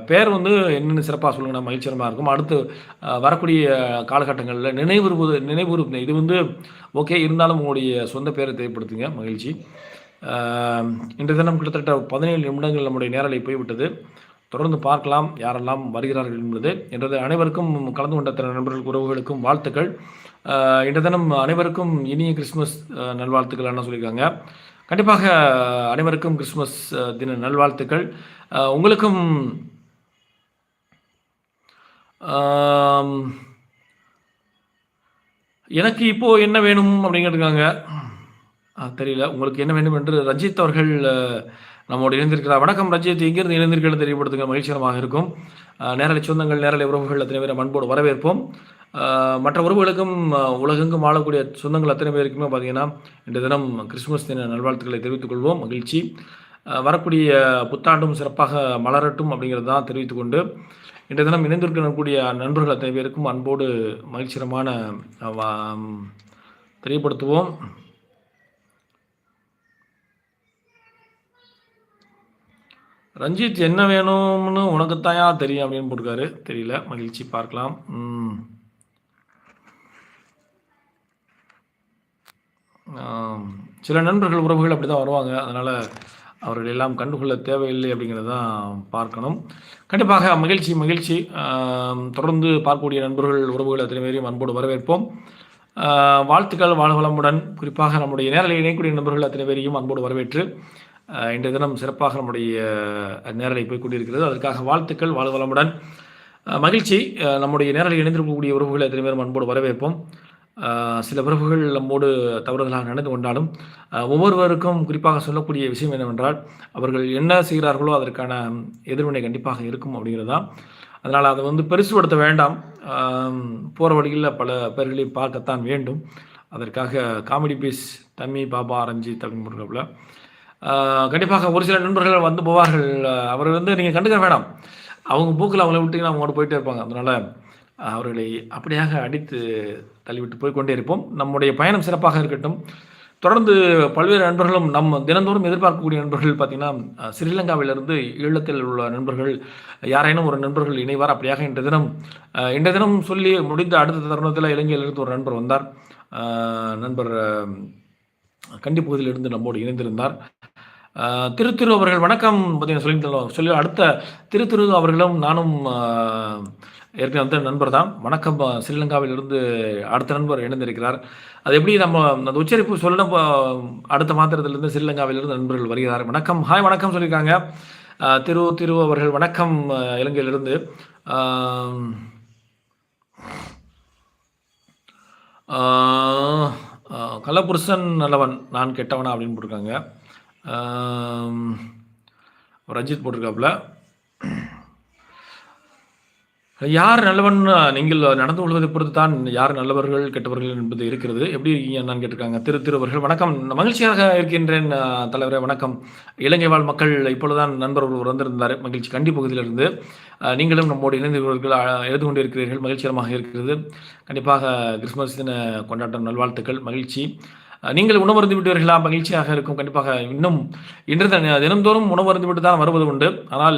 பேர் வந்து என்னென்னு சிறப்பாக சொல்லுங்கன்னா மகிழ்ச்சிகரமாக இருக்கும். அடுத்து வரக்கூடிய காலகட்டங்களில் நினைவுறுவது நினைவுறு இது வந்து ஓகே இருந்தாலும் உங்களுடைய சொந்த பேரை தேவைப்படுத்துங்க. மகிழ்ச்சி. இன்றைய தினம் கிட்டத்தட்ட பதினேழு நிமிடங்கள் நம்முடைய நேரலை போய்விட்டது. தொடர்ந்து பார்க்கலாம். யாரெல்லாம் வருகிறார்கள் என்பது. என்றது அனைவருக்கும் கலந்து கொண்ட அத்தனை நண்பர்கள் உறவுகளுக்கும் வாழ்த்துக்கள். இன்று தினம் அனைவருக்கும் இனிய கிறிஸ்மஸ் ஆஹ் நல்வாழ்த்துக்கள் என்ன சொல்லியிருக்காங்க. கண்டிப்பாக அனைவருக்கும் கிறிஸ்மஸ் தின நல்வாழ்த்துக்கள். உங்களுக்கும் எனக்கு இப்போ என்ன வேணும் அப்படிங்கிறதுக்காங்க தெரியல. உங்களுக்கு என்ன வேண்டும் என்று ரஞ்சித் அவர்கள் நம்மோடு இணைந்திருக்கிறார். வணக்கம் ரஞ்சித். எங்கிருந்து இணைந்திருக்கிறது தெரியப்படுத்துங்க. மகிழ்ச்சிகரமாக இருக்கும். நேரலை சொந்தங்கள் நேரலை உறவுகள் அத்தனை பேரை அன்போடு வரவேற்போம். மற்ற உறவுகளுக்கும் உலகெங்கும் வாழக்கூடிய சொந்தங்கள் அத்தனை பேருக்குமே பார்த்தீங்கன்னா இந்த தினம் கிறிஸ்துமஸ் தின நல்வாழ்த்துக்களை தெரிவித்துக் கொள்வோம். மகிழ்ச்சி. வரக்கூடிய புத்தாண்டும் சிறப்பாக மலரட்டும் அப்படிங்கிறது தான் தெரிவித்துக் கொண்டு இன்றைய தினம் இணைந்திருக்கக்கூடிய நண்பர்கள் அத்தனை பேருக்கும் அன்போடு மகிழ்ச்சிகரமான தெரியப்படுத்துவோம். ரஞ்சித் என்ன வேணும்னு உனக்குத்தாயா தெரியும் அப்படின்னு போட்டிருக்காரு. தெரியல மகிழ்ச்சி பார்க்கலாம் ம். ஆம். சில நண்பர்கள் உறவுகள் அப்படி தான் வருவாங்க. அதனால் அவர்கள் எல்லாம் கண்டுகொள்ள தேவையில்லை அப்படிங்கிறத தான் பார்க்கணும். கண்டிப்பாக மகிழ்ச்சி மகிழ்ச்சி. தொடர்ந்து பார்க்கக்கூடிய நண்பர்கள் உறவுகள் அத்தனை பேரையும் அன்போடு வரவேற்போம். வாழ்த்துக்கள் வாழ்வளமுடன். குறிப்பாக நம்முடைய நேரலை இணையக்கூடிய நண்பர்கள் அத்தனை பேரையும் அன்போடு வரவேற்று இன்றைய தினம் சிறப்பாக நம்முடைய நேரலை போய் கொண்டிருக்கிறது. அதற்காக வாழ்த்துக்கள் வாழ் வளமுடன் மகிழ்ச்சி. நம்முடைய நேரலை இணைந்திருக்கக்கூடிய உறவுகளை அத்தனை பேரும் அன்போடு வரவேற்போம். சில உறவுகள் நம்மோடு தவறுதலாக நடந்து கொண்டாலும் ஒவ்வொருவருக்கும் குறிப்பாக சொல்லக்கூடிய விஷயம் என்னவென்றால் அவர்கள் என்ன செய்கிறார்களோ அதற்கான எதிர்வினை கண்டிப்பாக இருக்கும் அப்படிங்கிறதா. அதனால் அதை வந்து பெருசுபடுத்த வேண்டாம். போகிற வழியில் பல பேர்களை பார்க்கத்தான் வேண்டும். அதற்காக காமெடி பீஸ் தம்மி பாபா ரஞ்சித் அப்படின்னு கண்டிப்பாக ஒரு சில நண்பர்கள் வந்து போவார்கள். அவர் வந்து நீங்கள் கண்டுக்க வேண்டாம் அவங்க போக்கில் அவங்கள விட்டிங்கன்னா அவங்களோட போயிட்டே இருப்பாங்க. அதனால் அவர்களை அப்படியாக அடித்து தள்ளிவிட்டு போய்கொண்டே இருப்போம். நம்முடைய பயணம் சிறப்பாக இருக்கட்டும். தொடர்ந்து பல்வேறு நண்பர்களும் நம்ம தினந்தோறும் எதிர்பார்க்கக்கூடிய நண்பர்கள் பார்த்தீங்கன்னா ஸ்ரீலங்காவிலிருந்து ஈழத்தில் உள்ள நண்பர்கள் யாரேனும் ஒரு நண்பர்கள் இணைவார் அப்படியாக இன்றைய தினம் இன்றைய தினம் சொல்லி முடிந்த அடுத்த தருணத்தில் இலங்கையிலிருந்து ஒரு நண்பர் வந்தார். நண்பர் அஹ், கண்டி பகுதியிலிருந்து நம்மோடு இணைந்திருந்தார். திருத்திரு திரு திரு அவர்கள் வணக்கம். பார்த்தீங்கன்னா சொல்லி சொல்லி அடுத்த திரு திரு அவர்களும் நானும் ஏற்கனவே வந்த நண்பர் தான். வணக்கம் ஸ்ரீலங்காவிலிருந்து அடுத்த நண்பர் இணைந்திருக்கிறார். அது எப்படி நம்ம அந்த உச்சரிப்பு சொல்ல அடுத்த மாத்திரத்திலிருந்து ஸ்ரீலங்காவிலிருந்து நண்பர்கள் வருகிறார். வணக்கம் ஹாய் வணக்கம் சொல்லியிருக்காங்க. திரு திரு அவர்கள் வணக்கம் இலங்கையிலிருந்து. கலபுருஷன் நல்லவன் நான் கெட்டவனா அப்படின்னு போட்டிருக்காங்க. ரஞ்சித் போட்டிருக்காப்புல. யார் நல்லவன் நீங்கள் நடந்து கொள்வதை பொறுத்து தான் யார் நல்லவர்கள் கெட்டவர்கள் என்பது இருக்கிறது. எப்படி இருக்கீங்க என்னன்னு கேட்டிருக்காங்க. திரு திருவர்கள் வணக்கம். மகிழ்ச்சியாக இருக்கின்றேன் தலைவரே வணக்கம். இலங்கை வாழ் மக்கள் இப்பொழுதுதான் நண்பர் ஒருவர் வந்திருந்தார். மகிழ்ச்சி கண்டி பகுதியிலிருந்து. நீங்களும் நம்மோடு இணைந்தவர்கள் எழுது கொண்டிருக்கிறீர்கள். மகிழ்ச்சிகரமாக இருக்கிறது. கண்டிப்பாக கிறிஸ்துமஸ் தின கொண்டாட்டம் நல்வாழ்த்துக்கள். மகிழ்ச்சி. நீங்கள் உணவருந்து விட்டீர்களா மகிழ்ச்சியாக இருக்கும் கண்டிப்பாக. இன்னும் இன்று தின- தினம்தோறும் உணவருந்து விட்டு தான் வருவது உண்டு. ஆனால்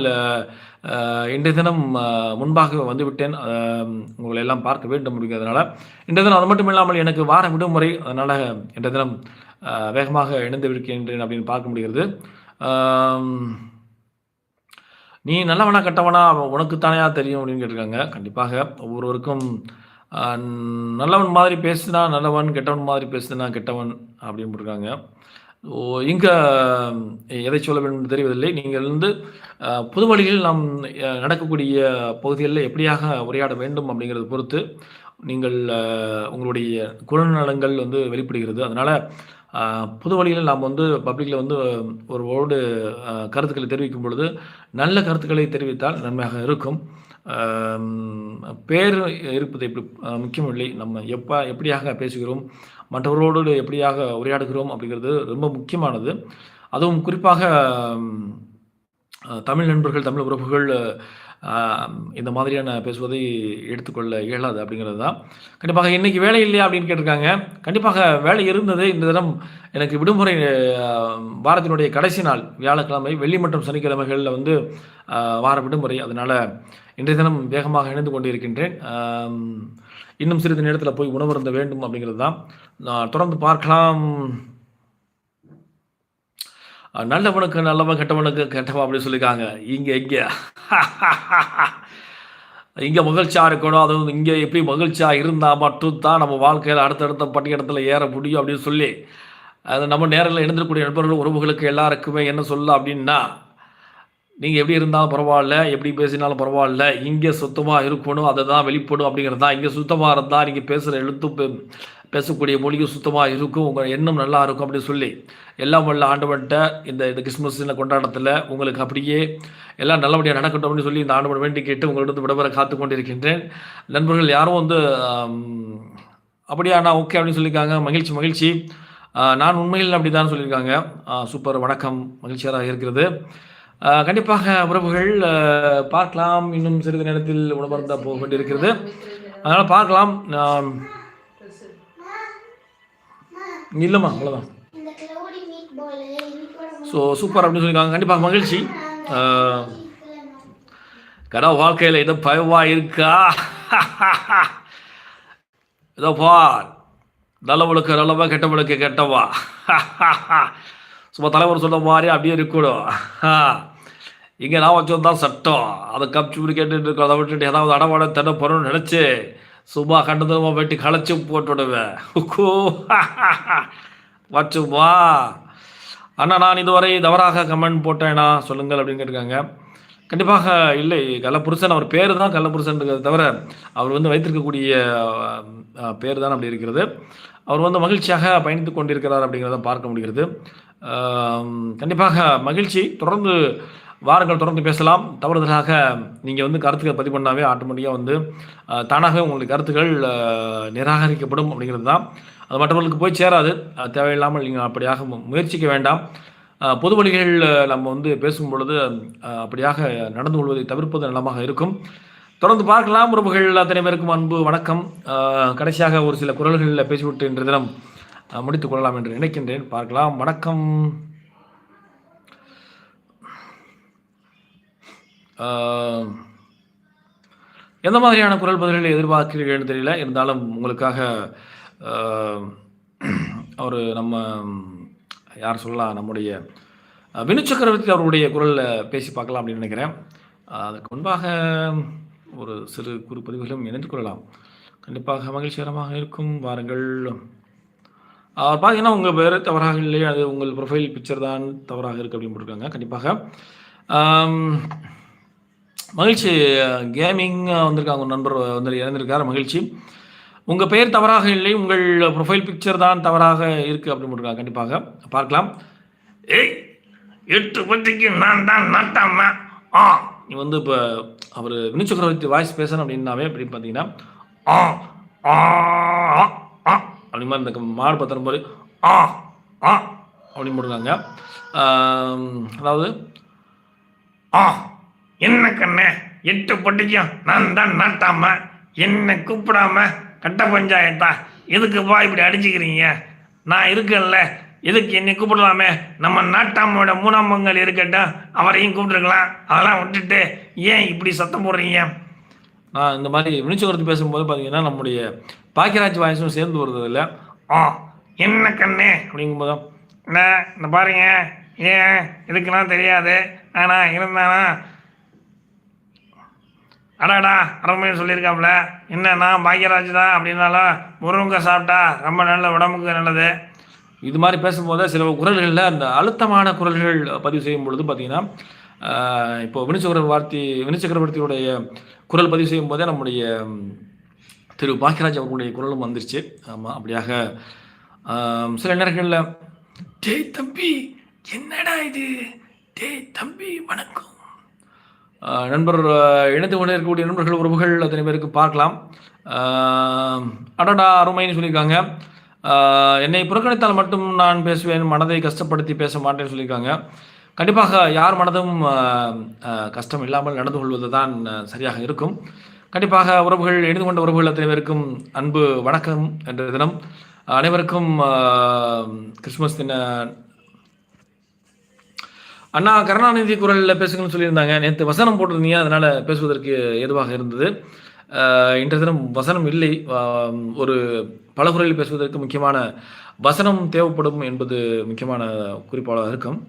இன்றைய தினம் முன்பாக வந்துவிட்டேன். உங்களை எல்லாம் பார்க்க வேண்டும் அப்படிங்கிறதுனால. இன்றைய தினம் அது மட்டும் இல்லாமல் எனக்கு வார விடுமுறை அதனால் இன்றைய தினம் வேகமாக இணைந்து இருக்கின்றேன் அப்படின்னு பார்க்க முடிகிறது. நீ நல்லவனா கெட்டவனா உனக்கு தானையா தெரியும் அப்படின்னு கேட்டிருக்காங்க. கண்டிப்பாக ஒவ்வொருவருக்கும் நல்லவன் மாதிரி பேசினா நல்லவன் கெட்டவன் மாதிரி பேசினா கெட்டவன் அப்படின்னு போட்டிருக்காங்க. ஓ இங்கே எதை சொல்ல வேண்டும் என்று நீங்கள் வந்து புது வழியில் நாம் நடக்கக்கூடிய பகுதிகளில் எப்படியாக உரையாட வேண்டும் அப்படிங்கிறத பொறுத்து நீங்கள் உங்களுடைய குணநலங்கள் வந்து வெளிப்படுகிறது. அதனால் புது வழியில் நாம் வந்து பப்ளிக்கில் வந்து ஒரு ஓடு கருத்துக்களை தெரிவிக்கும் பொழுது நல்ல கருத்துக்களை தெரிவித்தால் நன்மையாக இருக்கும். பேர் இருப்பது எப்படி முக்கியமில்லை. நம்ம எப்போ எப்படியாக பேசுகிறோம் மற்றவர்களோடு எப்படியாக உரையாடுகிறோம் அப்படிங்கிறது ரொம்ப முக்கியமானது. அதுவும் குறிப்பாக தமிழ் நண்பர்கள் தமிழ் உறவுகள் இந்த மாதிரியான பேசுவதை எடுத்துக்கொள்ள இயலாது அப்படிங்கிறது தான். கண்டிப்பாக இன்றைக்கி வேலை இல்லையா அப்படின்னு கேட்டிருக்காங்க. கண்டிப்பாக வேலை இருந்தது இந்த தினம் எனக்கு விடுமுறை வாரத்தினுடைய கடைசி நாள். வியாழக்கிழமை வெள்ளி மற்றும் சனிக்கிழமைகளில் வந்து வார விடுமுறை. அதனால் இன்றைய தினம் வேகமாக இணைந்து கொண்டிருக்கின்றேன். இன்னும் சிறிது நேரத்தில் போய் உணவருந்த வேண்டும் அப்படிங்கிறது தான். நான் தொடர்ந்து பார்க்கலாம். நல்லவனுக்கு நல்லவன் கெட்டவனுக்கு கெட்டவன் அப்படின்னு சொல்லியிருக்காங்க. இங்கே இங்கே. இங்கே மகிழ்ச்சியாக இருக்கணும். அதுவும் இங்கே எப்படி மகிழ்ச்சியாக இருந்தால் மட்டும்தான் நம்ம வாழ்க்கையில் அடுத்தடுத்த பட்டியடத்தில் ஏற முடியும் அப்படின்னு சொல்லி அது நம்ம நேரில் எழுந்திருக்கக்கூடிய நண்பர்கள் உறவுகளுக்கு எல்லாருக்குமே என்ன சொல்ல அப்படின்னா நீங்கள் எப்படி இருந்தாலும் பரவாயில்ல எப்படி பேசினாலும் பரவாயில்ல இங்கே சுத்தமாக இருக்கணும் அதை தான் வெளிப்படும் அப்படிங்கிறது தான். இங்கே சுத்தமாக இருந்தால் நீங்கள் பேசுகிற எழுத்து பேசக்கூடிய மொழியும் சுத்தமாக இருக்கும் உங்கள் எண்ணம் நல்லா இருக்கும் அப்படின்னு சொல்லி எல்லாம் வல்ல ஆண்டவன்ட்ட இந்த இந்த கிறிஸ்மஸ் கொண்டாடத்தில் கொண்டாட்டத்தில் உங்களுக்கு அப்படியே எல்லாம் நல்லபடியாக நடக்கட்டும் அப்படின்னு சொல்லி இந்த ஆண்டவன் வேண்டி கேட்டு உங்களிடம் விடவர காத்து கொண்டிருக்கின்றேன். நண்பர்கள் யாரும் வந்து அப்படியா நான் ஓகே அப்படின்னு சொல்லியிருக்காங்க. மகிழ்ச்சி மகிழ்ச்சி. நான் உண்மையில் அப்படி தான் சொல்லியிருக்காங்க சூப்பர் வணக்கம். மகிழ்ச்சியாக இருக்கிறது. கண்டிப்பாக உறவுகள் பார்க்கலாம். இன்னும் சிறிது நேரத்தில் உணவருந்த போக வேண்டியிருக்கிறது. அதனால் பார்க்கலாம். இல்லைம்மா அவ்வளோதான்
கூட
ஸோ சூப்பர் அப்படின்னு சொல்லியிருக்காங்க. கண்டிப்பாக மகிழ்ச்சி. கனவு வாழ்க்கையில் ஏதோ பயமா இருக்கா? இதோ பார். நல்லவளுக்கு நல்லவா கெட்டவளுக்கு கெட்டவா? சும்மா தலைவர் சொன்ன மாதிரி அப்படியே இருக்கணும். இங்கே நான் வச்சது தான் சட்டம். அதை கப்சி கேட்டுட்டு இருக்கோம் அதை விட்டுட்டு ஏதாவது அடவாட தென்னை போகிறோம்னு நினச்சி சும்மா கண்டதுமா வெட்டி களைச்சி போட்டுடுவேன் வச்சுமா அண்ணா நான் இதுவரை தவறாக கமெண்ட் போட்டேனா? சொல்லுங்கள் அப்படின்னு கேட்டிருக்காங்க. கண்டிப்பாக இல்லை. கள்ளப்புருஷன் அவர் பேர் தான் கள்ளப்புருஷன்றது தவிர அவர் வந்து வைத்திருக்கக்கூடிய பேர் தான் அப்படி இருக்கிறது. அவர் வந்து மகிழ்ச்சியாக பயணித்து கொண்டிருக்கிறார் அப்படிங்கிறத பார்க்க முடிகிறது. கண்டிப்பாக மகிழ்ச்சி. தொடர்ந்து வாரங்கள் தொடர்ந்து பேசலாம். தவறுதலாக நீங்கள் வந்து கருத்துக்களை பதிவு பண்ணாவே ஆட்டோமேட்டிக்காக வந்து தானாகவே உங்களுடைய கருத்துக்கள் நிராகரிக்கப்படும் அப்படிங்கிறது தான். அது மற்றவர்களுக்கு போய் சேராது. தேவையில்லாமல் நீங்கள் அப்படியாக முயற்சிக்க வேண்டாம். பொது வழிகள் நம்ம வந்து பேசும் பொழுது அப்படியாக நடந்து கொள்வதை தவிர்ப்பது நலமாக இருக்கும். தொடர்ந்து பார்க்கலாம். உறவுகள் அத்தனை பேருக்கும் அன்பு வணக்கம். கடைசியாக ஒரு சில குரல்களில் பேசிவிட்டு இன்றைய தினம் முடித்துக் கொள்ளலாம் என்று நினைக்கின்றேன். பார்க்கலாம். வணக்கம். எந்த மாதிரியான குரல் பதில்களை எதிர்பார்க்கிறீர்கள்னு தெரியல. இருந்தாலும் உங்களுக்காக அவர் ஒரு நம்ம யார் சொல்லலாம் நம்முடைய வினு சக்கரவர்த்தி அவருடைய குரலில் பேசி பார்க்கலாம் அப்படின்னு நினைக்கிறேன். அதுக்கு முன்பாக ஒரு சிறு குறுப்பதிவுகளும் இணைந்து கொள்ளலாம். கண்டிப்பாக மகிழ்ச்சிகரமாக இருக்கும். வாருங்கள். அவர் பார்த்தீங்கன்னா உங்கள் பேர் தவறாக இல்லை அது உங்கள் ப்ரொஃபைல் பிக்சர் தான் தவறாக இருக்குது அப்படின்னு போட்டிருக்காங்க. கண்டிப்பாக. மகிழ்ச்சி. கேமிங் வந்திருக்காங்க. ஒரு நண்பர் வந்து இறந்திருக்கார் மகிழ்ச்சி. உங்கள் பெயர் தவறாக இல்லை. உங்கள் ப்ரொஃபைல் பிக்சர் தான் தவறாக இருக்குது அப்படின்னு போட்டிருக்காங்க. கண்டிப்பாக. பார்க்கலாம். ஏய் எட்டு பத்திக்கு நான் தான் நட்டாமா ஆ. நீ வந்து இப்போ அவர் வினு சக்கரவர்த்தி வாய்ஸ் பேசணும் அப்படின்னாவே அப்படின்னு பார்த்தீங்கன்னா ஆ ஆ ஆ, ஆ அப்படி மாதிரி இந்த மாடு பத்திரம் போது ஆ ஆ அப்படின்னு போட்டிருக்காங்க. அதாவது ஆ. என்ன கண்ணே? எட்டு பொட்டிக்கும் நான் தான் நாட்டாம. என்ன கூப்பிடாம கட்ட பஞ்சாயத்தா? எதுக்குப்பா இப்படி அடிச்சுக்கிறீங்க? நான் இருக்கேன்ல. எதுக்கு என்னை கூப்பிடலாமே? நம்ம நாட்டாமோட மூணாம் பொங்கல் இருக்கட்டும். அவரையும் கூப்பிட்டுருக்கலாம். அதெல்லாம் விட்டுட்டு ஏன் இப்படி சத்தம் போடுறீங்க? நான் இந்த மாதிரி வினிச்சோகரத்து பேசும்போது பார்த்தீங்கன்னா நம்முடைய பாக்கியராஜ் வாய்ஸும் சேர்ந்து வருது இல்லை. ஆ என்ன கண்ணே? அப்படிங்கும்போது என்ன இந்த பாருங்க. ஏன்? இதுக்கெல்லாம் தெரியாது. ஆனால் இருந்தானா? அடாடா அரண்மனை சொல்லியிருக்காப்புல. என்னன்னா பாக்யராஜ் தான் அப்படின்னாலும் முருங்கை சாப்பிட்டா ரொம்ப நல்ல உடம்புக்கு நல்லது. இது மாதிரி பேசும்போது சில குரல்களில் அந்த அழுத்தமான குரல்கள் பதிவு செய்யும் பொழுது பார்த்தீங்கன்னா ஆஹ், இப்போ வினுச்சக்கரவர்த்தி வினுச்சக்கரவர்த்தியுடைய குரல் பதிவு செய்யும் போதே நம்முடைய திரு பாக்கியராஜ் அவர்களுடைய குரலும் வந்துருச்சு. ஆமாம் அப்படியாக சில நேரங்களில் டேய் தம்பி என்னடா இது? டேய் தம்பி வணக்கம். நண்பர் இணைந்து கொண்டே இருக்கக்கூடிய நண்பர்கள் உறவுகள் அத்தனை பேருக்கு பார்க்கலாம். அடடா அருமைன்னு சொல்லியிருக்காங்க. என்னை புறக்கணித்தால் மட்டும் நான் பேசுவேன் மனதை கஷ்டப்படுத்தி பேச மாட்டேன்னு சொல்லியிருக்காங்க. கண்டிப்பாக யார் மனதும் கஷ்டம் இல்லாமல் நடந்து கொள்வது தான் சரியாக இருக்கும். கண்டிப்பாக உறவுகள் இணைந்து கொண்ட உறவுகள் அத்தனை பேருக்கும் அன்பு வணக்கம் என்ற தினம். அனைவருக்கும் கிறிஸ்துமஸ் தின அண்ணா கருணாநிதி குரலில் பேசுங்கன்னு சொல்லியிருந்தாங்க. நேற்று வசனம் போட்டிருந்தீங்க அதனால் பேசுவதற்கு ஏதுவாக இருந்தது. இன்றைய தினம் வசனம் இல்லை. ஒரு பல குரலில் பேசுவதற்கு முக்கியமான வசனம் தேவைப்படும் என்பது முக்கியமான குறிப்பாளாக இருக்கும்.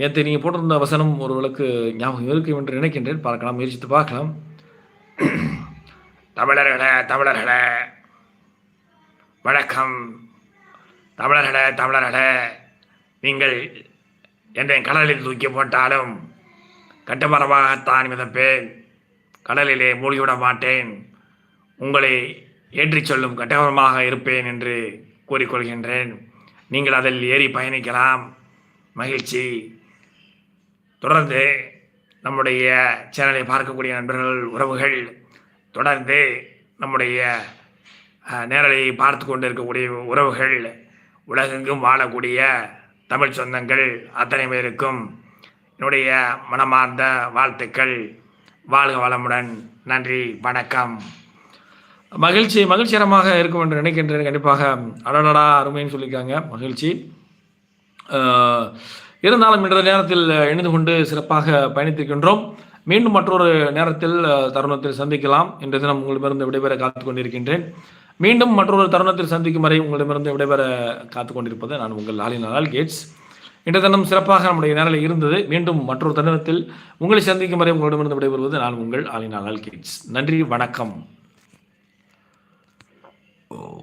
நேற்று நீங்கள் போட்டிருந்த வசனம் ஒரு விளக்கு ஞாபகம் இருக்கும் என்று நினைக்கின்றேன். பார்க்கலாம் முயற்சித்து பார்க்கலாம். தமிழர்களே தமிழர்களே. வணக்கம். தமிழர்களே தமிழர்களே. நீங்கள் என்னை கடலில் தூக்கி போட்டாலும் கட்டுமரமாகத்தான் மிதப்பேன். கடலிலே மூழ்கிவிட மாட்டேன். உங்களை ஏற்றிச் சொல்லும் கட்டமரமாக இருப்பேன் என்று கூறிக்கொள்கின்றேன். நீங்கள் அதில் ஏறி பயணிக்கலாம். மகிழ்ச்சி. தொடர்ந்து நம்முடைய சேனலை பார்க்கக்கூடிய நண்பர்கள் உறவுகள் தொடர்ந்து நம்முடைய நேரலையை பார்த்து கொண்டு இருக்கக்கூடிய உறவுகள் உலகெங்கும் வாழக்கூடிய தமிழ் சொந்தங்கள் அத்தனை பேருக்கும் என்னுடைய மனமார்ந்த வாழ்த்துக்கள். வாழ்க வளமுடன். நன்றி வணக்கம். மகிழ்ச்சி மகிழ்ச்சிகரமாக இருக்கும் என்று நினைக்கின்றேன். கண்டிப்பாக அடடடா அருமைன்னு சொல்லியிருக்காங்க. மகிழ்ச்சி. இருந்தாலும் இன்றைய நேரத்தில் இணைந்து கொண்டு சிறப்பாக பயணித்திருக்கின்றோம். மீண்டும் மற்றொரு நேரத்தில் தருணத்தில் சந்திக்கலாம். இன்றைய தினம் உங்களிடமிருந்து விடைபெற காத்துக் கொண்டிருக்கின்றேன். மீண்டும் மற்றொரு தருணத்தில் சந்திக்கும் வரை உங்களிடமிருந்து விடைபெற காத்து கொண்டிருப்பது நான் உங்கள் லாலினால் கேட்ஸ். இன்றைய தினம் சிறப்பாக நம்முடைய நேரில் இருந்தது. மீண்டும் மற்றொரு தருணத்தில் உங்களை சந்திக்கும் வரை உங்களிடமிருந்து விடைபெறுவது நான் உங்கள் ஆலினால் கேட்ஸ். நன்றி வணக்கம். ஓ.